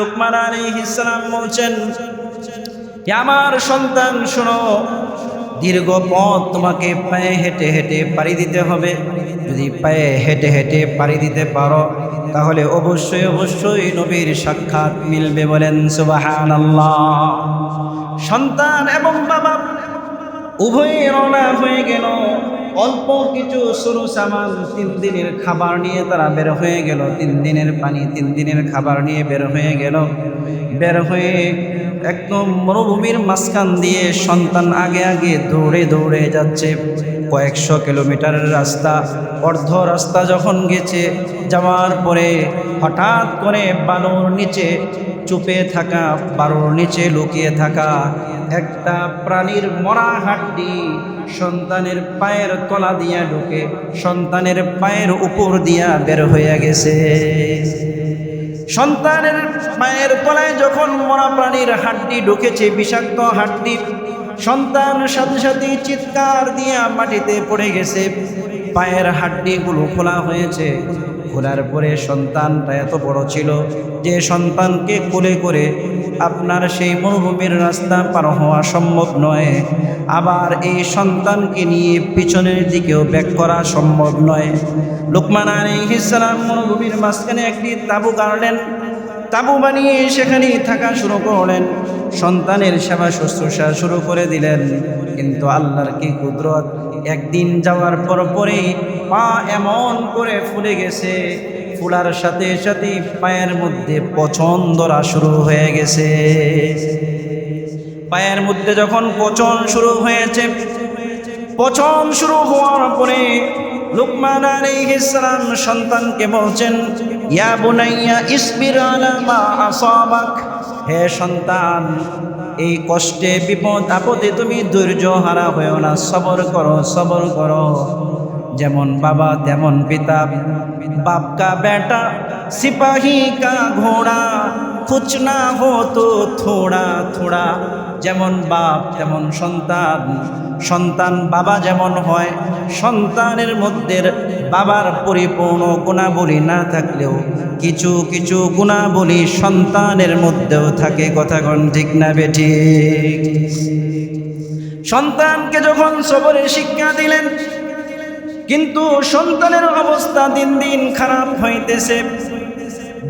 লুকমান আলাইহিস সালাম বলছেন আমার সন্তান, শোনো, দীর্ঘ পথ তোমাকে পায়ে হেঁটে হেঁটে পাড়ি দিতে হবে। যদি পায়ে হেঁটে হেঁটে পাড়ি দিতে পারো, তাহলে অবশ্যই অবশ্যই নবীর সাক্ষাৎ মিলবে বলেন সুবাহান সন্তান এবং বাবা উভয়ে রওনা হয়ে গেল। অল্প কিছু সরু সামান তিন দিনের খাবার নিয়ে তারা বের হয়ে গেল। তিন দিনের পানি, তিন দিনের খাবার নিয়ে বের হয়ে গেল। বের হয়ে একদম মরুভূমির মাঝখান দিয়ে সন্তান আগে আগে দৌড়ে দৌড়ে যাচ্ছে। কয়েকশো কিলোমিটারের রাস্তা, অর্ধ রাস্তা যখন গেছে, যাওয়ার পরে হঠাৎ করে বালুর নিচে চুপে থাকা, বালুর নিচে লুকিয়ে থাকা একটা প্রাণীর মরা হাড্ডি সন্তানের পায়ের তলা দিয়া ঢুকে, সন্তানের পায়ের উপর দিয়া বের হইয়া গেছে। সন্তানের পায়ের তলায় যখন মরা প্রাণীর হাড্ডি ঢুকেছে, বিষাক্ত হাড্ডি সন্তান সাথে সাথে চিৎকার দিয়া মাটিতে পড়ে গেছে। পায়ের হাড্ডিগুলো খোলা হয়েছে। খোলার পরে সন্তানটা এত বড় ছিল যে সন্তানকে কোলে করে আপনার সেই মরুভূমির রাস্তা পার হওয়া সম্ভব নয়। আবার এই সন্তানকে নিয়ে পিছনের দিকেও ব্যাক করা সম্ভব নয়। লোকমান আলাইহিস সালাম মরুভূমির মাঝখানে একটি তাঁবু গাড়লেন। তাঁবু বানিয়ে সেখানে থাকা শুরু করলেন। সন্তানের সেবা শুশ্রূষা শুরু করে দিলেন। কিন্তু আল্লাহর কি কুদরত? একদিন যাওয়ার পর পরেই পা এমন করে ফুলে গেছে। ফুলার সাথে সাথে পায়ের মধ্যে পচন ধরা শুরু হয়ে গেছে। পায়ের মধ্যে যখন পচন শুরু হয়েছে, পচন শুরু হওয়ার পরে লুকমান আলাইহিস সালাম সন্তানকে বলছেন, ইয়া বুনাইয়া, ইসবির আলা মা আসাবাক। হে সন্তান, এই কষ্টে, বিপদ, আপদে তুমি ধৈর্য হারা হয়েও না। সবর করো সবর করো। যেমন বাবা, তেমন পিতা। বাপ কা বেটা, সিপাহী কা ঘোড়া। কুচনা হতো থোড়া থোড়া। যেমন বাপ, তেমন সন্তান। সন্তান বাবা যেমন হয় সন্তানের মধ্যে বাবার পরিপূর্ণ গুণাবলী না থাকলেও কিছু কিছু গুণাবলী সন্তানের মধ্যেও থাকে। কথা কন ঠিক না বেঠি? সন্তানকে যখন সবরের শিক্ষা দিলেন, কিন্তু সন্তানের অবস্থা দিন দিন খারাপ হইতেছে।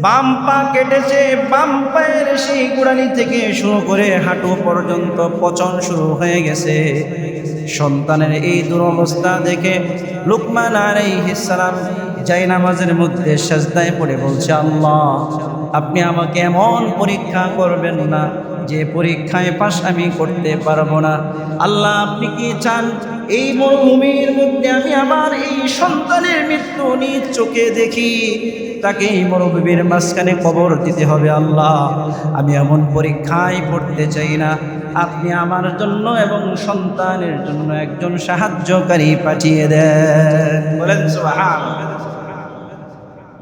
বাম পা কেটেছে, বাম পায়ের সেই গুড়ানি থেকে শুরু করে হাঁটু পর্যন্ত পচন শুরু হয়ে গেছে। সন্তানের এই দুরবস্থা দেখে লুকমান সালাম যাই নামাজের মধ্যে সাজদায় পড়ে বলছে, আল্লাহ, আপনি আমাকে এমন পরীক্ষা করবেন না যে পরীক্ষায় পাশ আমি করতে পারব না। আল্লাহ, আপনি কি চান? এই মরুভূমির মধ্যে আমি আমার এই সন্তানের মৃত্যু নিজ চোখে দেখি। তাকে এই মরুভূমির মাঝখানে কবর দিতে হবে আল্লাহ। আমি এমন পরীক্ষায় পড়তে চাই না। আপনি আমার জন্য এবং সন্তানের জন্য একজন সাহায্যকারী পাঠিয়ে দেন। বলেন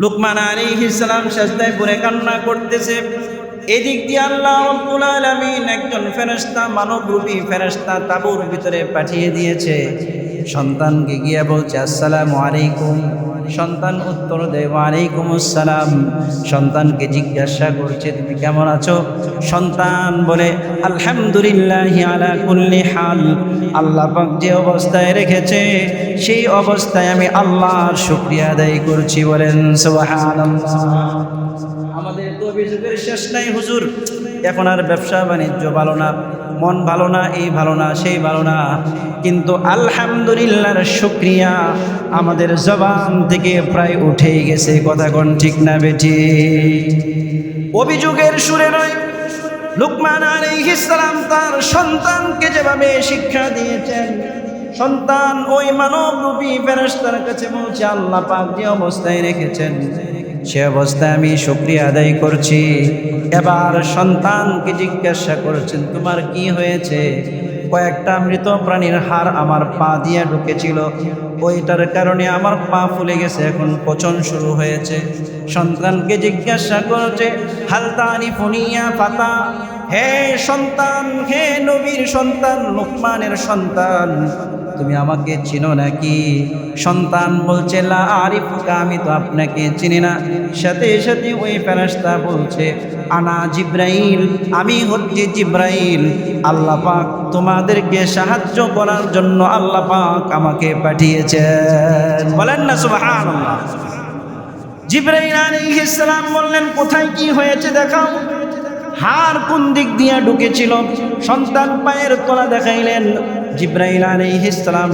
লুকমান আলাইহিস সালাম সাজদায় পড়ে কান্না করতেছে। এদিক দিয়ে আল্লাহ রব্বুল আলামিন একজন ফেরেশতা মানবরূপী ফেরেশতা তাবুর ভিতরে পাঠিয়ে দিয়েছে। সন্তানকে গিয়ে বলছে, আসসালামু আলাইকুম। সন্তান উত্তর দেয়, ওয়ালাইকুম আসসালাম। সন্তানকে জিজ্ঞাসা করছে, তুমি কেমন আছো? সন্তান বলে, আলহামদুলিল্লাহ আলা কুল্লি হাল। আল্লাহ পাক যে অবস্থায় রেখেছে, সেই অবস্থায় আমি আল্লাহর শুক্রিয়া আদায় করছি বলেন, সুবহানাল্লাহ। শেষ নাই হুজুর। এখন আর ব্যবসা বাণিজ্য ভালো না, মন ভালো না, এই ভালো না, সেই ভালো না। কিন্তু আলহামদুলিল্লাহর শুক্রিয়া আমাদের জবান থেকে প্রায় উঠেই গেছে, কথা কোন ঠিক না বেঠি। অভিযোগের সুরে নয়, লুকমান আলাইহিস সালাম তার সন্তানকে যেভাবে শিক্ষা দিয়েছেন, সন্তান ওই মানব রূপী ফেরেশতার কাছে পৌঁছে আল্লাহ পাক যে অবস্থায় রেখেছেন। সে অবস্থায় আমি শুক্রিয়া আদায় করছি। এবার সন্তানকে জিজ্ঞাসা করছেন, তোমার কি হয়েছে? কয়েকটা মৃত প্রাণীর হাড় আমার পা দিয়ে ঢুকেছিল। ওইটার কারণে আমার পা ফুলে গেছে, এখন পচন শুরু হয়েছে। সন্তানকে জিজ্ঞাসা করছে, হালতানি ফুনিয়া পাতা হে সন্তান, হে নবীর সন্তান, লুকমানের সন্তান তুমি আমাকে চিনো নাকি? সন্তান বলছে, লা আরিফুকা, আমি তো আপনাকে চিনি না। সাথে সাথে ওই ফেরেশতা বলছে, আনা জিব্রাইল, আমি হচ্ছি জিব্রাইল। আল্লাহ পাক তোমাদেরকে সাহায্য করার জন্য আল্লাহ পাক আমাকে পাঠিয়েছেন। বলেন না, সুবহানাল্লাহ। জিব্রাইল আলাইহিস সালাম বললেন, কোথায় কি হয়েছে দেখাও। হার কোন দিক দিয়ে ঢুকেছিল? সন্তান পায়ের তলা দেখাইলেন। জিব্রাইল আলাইহিস সালাম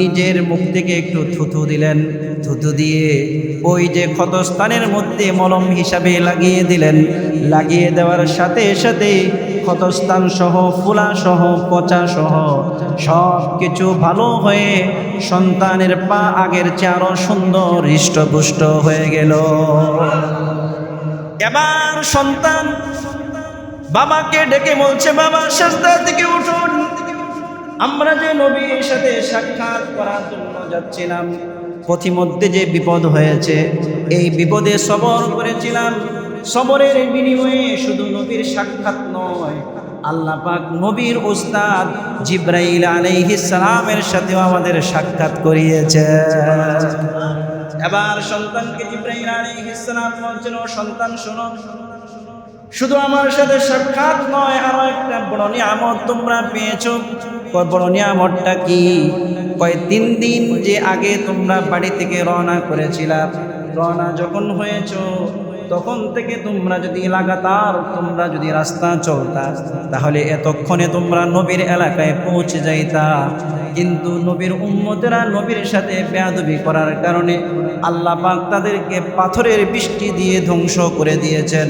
নিজের মুখ থেকে একটু থুথু দিলেন। থুথু দিয়ে ওই যে ক্ষতস্থানের মধ্যে মলম হিসাবে লাগিয়ে দিলেন। লাগিয়ে দেওয়ার সাথে সাথে ক্ষতস্থান সহ, ফুলা সহ, পচা সহ সব কিছু ভালো হয়ে সন্তানের পা আগের চেয়ে আরও সুন্দর, হৃষ্টপুষ্ট হয়ে গেল। এবার সন্তান বাবাকে ডেকে বলছে, বাবা সাজদা থেকে উঠুন। আমরা যে নবীর সাথে সাক্ষাৎ করার জন্য যাচ্ছিলাম, পথিমধ্যে যে বিপদ হয়েছে, এই বিপদে সবর করেছিলাম। সবরের বিনিময়ে শুধু নবীর সাক্ষাৎ নয়, আল্লাহ পাক নবীর ওস্তাদ জিব্রাইল আলাইহিস সালামের সাথেও আমাদের সাক্ষাৎ করিয়েছে। এবার সন্তানকে জিব্রাইল আলাইহিস সালাম বলছিল "ও সন্তান শোনো শুধু আমার সাথে সাক্ষাৎ নয়, আরও একটা বড় নিয়ামত তোমরা পেয়েছ। বড় নিয়ামতটা কি? কয়, তিন দিন যে আগে তোমরা বাড়ি থেকে রওনা করেছিলাম রওনা যখন হয়েছো তখন থেকে তোমরা যদি লাগাতার তোমরা যদি রাস্তা চলতা, তাহলে এতক্ষণে তোমরা নবীর এলাকায় পৌঁছে যাইতা। কিন্তু নবীর উম্মতেরা নবীর সাথে বেয়াদবি করার কারণে আল্লাহ পাক তাদেরকে পাথরের বৃষ্টি দিয়ে ধ্বংস করে দিয়েছেন।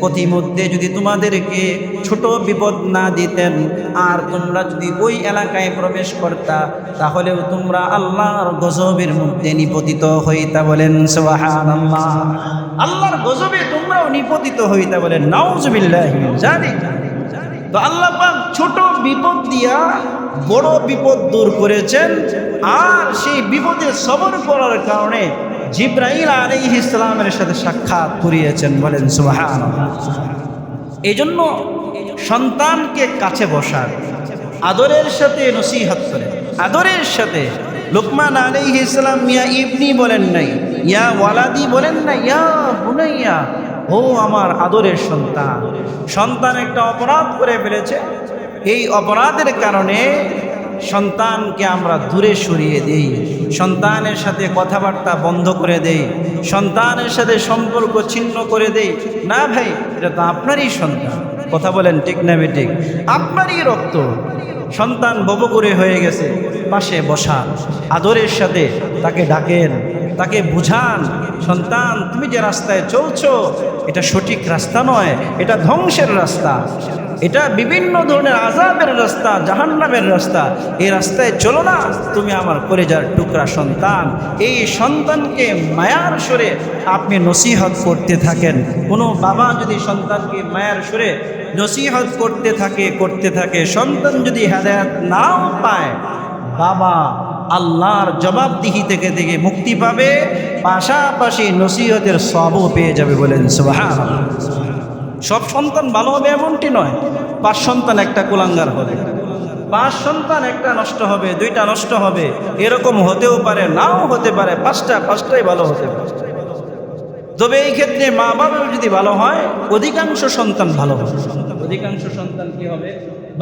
প্রতিমধ্যে যদি তোমাদেরকে ছোট বিপদ না দিতেন, আর তোমরা যদি ওই এলাকায় প্রবেশ করতা, তাহলেও তোমরা আল্লাহর গজবের মধ্যে নিপতিত হইতা বলেন, সুবহানাল্লাহ। আল্লাহর গজবে তোমরাও নিপতিত হইতে বলেন নাউজুবিল্লাহি জালিক তো আল্লাহ ছোট বিপদ দিয়া বড় বিপদ দূর করেছেন, আর সেই বিপদে সবর করার কারণে জিব্রাইল আলাইহিস ইসলামের সাথে সাক্ষাৎ করিয়েছেন, বলেন, সুবহানাল্লাহ। এই জন্য সন্তানকে কাছে বসার, আদরের সাথে নসিহত করে, আদরের সাথে লোকমান আলাইহি ইসলাম মিয়া ইবনি বলেন নাই ইয়া ওয়ালাদি বলেন না, ইয়া বুনাইয়া, ও আমার আদরের সন্তান। সন্তান একটা অপরাধ করে ফেলেছে। এই অপরাধের কারণে সন্তানকে আমরা দূরে সরিয়ে দেই। সন্তানের সাথে কথাবার্তা বন্ধ করে দেই। সন্তানের সাথে সম্পর্ক ছিন্ন করে দেই। না ভাই, এটা তো আপনারই সন্তান। কথা বলেন ঠিক না ঠিক? আপনারই রক্ত। সন্তান ববকুরে হয়ে গেছে, পাশে বসা। আদরের সাথে তাকে ডাকেন। তাকে বুঝান, সন্তান, তুমি যে রাস্তায় চলছো, এটা সঠিক রাস্তা নয়, এটা ধ্বংসের রাস্তা। এটা বিভিন্ন ধরনের আজাবের রাস্তা, জাহান্নামের রাস্তা। এই রাস্তায় চলো না, তুমি আমার করে কলেজার টুকরা সন্তান। এই সন্তানকে মায়ার সুরে আপনি নসিহত করতে থাকেন। কোনো বাবা যদি সন্তানকে মায়ার সুরে নসিহত করতে থাকে করতে থাকে, সন্তান যদি হেদায়াত নাও পায়, বাবা আল্লাহর জবাবদিহি থেকে থেকে মুক্তি পাবে, পাশাপাশি নসিহতের সবও পেয়ে যাবে বলেন সুবহানাল্লাহ। সব সন্তান ভালো হবে এমনটি নয়, পাঁচ সন্তান একটা কুলাঙ্গার হবে। পাঁচ সন্তান একটা নষ্ট হবে, দুইটা নষ্ট হবে, এরকম হতেও পারে, নাও হতে পারে, পাঁচটা, পাঁচটাই ভালো হতে পারে। তবে এই ক্ষেত্রে মা বাবার যদি ভালো হয়, অধিকাংশ সন্তান ভালো হবে। অধিকাংশ সন্তান কি হবে?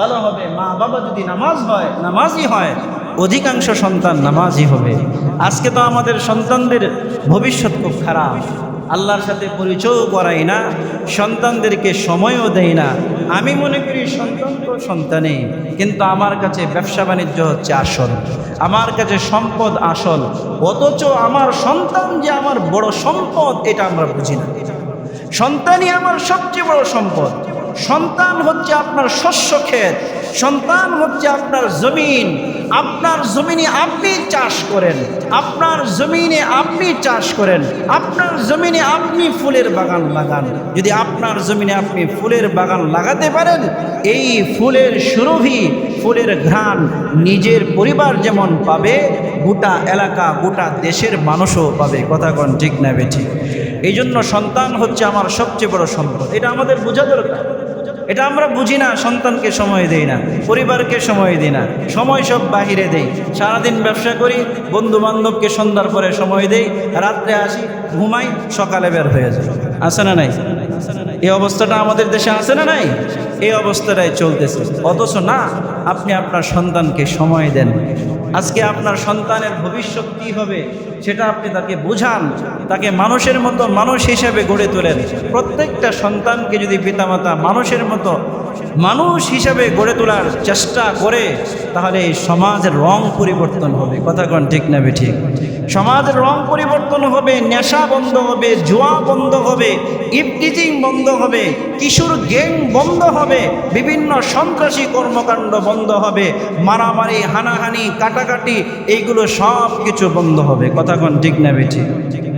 ভালো হবে। মা বাবা যদি নামাজ হয়, নামাজই হয় অধিকাংশ সন্তান নামাজই হবে। আজকে তো আমাদের সন্তানদের ভবিষ্যৎ খুব খারাপ। আল্লাহর সাথে পরিচয়ও করাই না, সন্তানদেরকে সময়ও দেয় না। আমি মনে করি সন্তান তো সন্তানে কিন্তু আমার কাছে ব্যবসা বাণিজ্য হচ্ছে আসল। আমার কাছে সম্পদ আসল, অথচ আমার সন্তান যে আমার বড় সম্পদ, এটা আমরা বুঝি না। সন্তানই আমার সবচেয়ে বড় সম্পদ। সন্তান হচ্ছে আপনার শস্য ক্ষেত, সন্তান হচ্ছে আপনার জমিন। আপনার জমিনে আপনি চাষ করেন, আপনার জমিনে আপনি চাষ করেন, আপনার জমিনে আপনি ফুলের বাগান লাগান। যদি আপনার জমিনে আপনি ফুলের বাগান লাগাতে পারেন, এই ফুলের সুরভি, ফুলের ঘ্রাণ নিজের পরিবার যেমন পাবে, গোটা এলাকা, গোটা দেশের মানুষও পাবে। কথা কোন ঠিক না বেঠিক এই জন্য সন্তান হচ্ছে আমার সবচেয়ে বড় সম্পদ। এটা আমাদের বোঝা দরকার। এটা আমরা বুঝি না, সন্তানকে সময় দেই না, পরিবারকে সময় দিই না, সময় সব বাহিরে দেই। সারাদিন ব্যবসা করি বন্ধু বান্ধবকে সন্ধ্যার পরে সময় দেই, রাত্রে আসি, ঘুমাই, সকালে বের হয়ে যায় আছে না নাই? এই অবস্থাটা আমাদের দেশে আছে না নাই? এই অবস্থাটাই চলতেছে। অথচ না, আপনি আপনার সন্তানকে সময় দেন। আজকে আপনার সন্তানের ভবিষ্যৎ কী হবে? সেটা আপনি তাকে বোঝান, তাকে মানুষের মতো মানুষ হিসেবে গড়ে তোলেন। প্রত্যেকটা সন্তানকে যদি পিতামাতা মানুষের মতো মানুষ হিসাবে গড়ে তোলার চেষ্টা করে, তাহলে এই সমাজের রং পরিবর্তন হবে। কথা কোন ঠিক না ঠিক? সমাজের রং পরিবর্তন হবে, নেশা বন্ধ হবে, জুয়া বন্ধ হবে ইফটিজিং বন্ধ হবে, কিশোর গ্যাং বন্ধ হবে, বিভিন্ন সন্ত্রাসী কর্মকাণ্ড বন্ধ হবে, মারামারি, হানাহানি, কাটাকাটি, এইগুলো সব কিছু বন্ধ হবে। কথা কোন ঠিক না বে ঠিক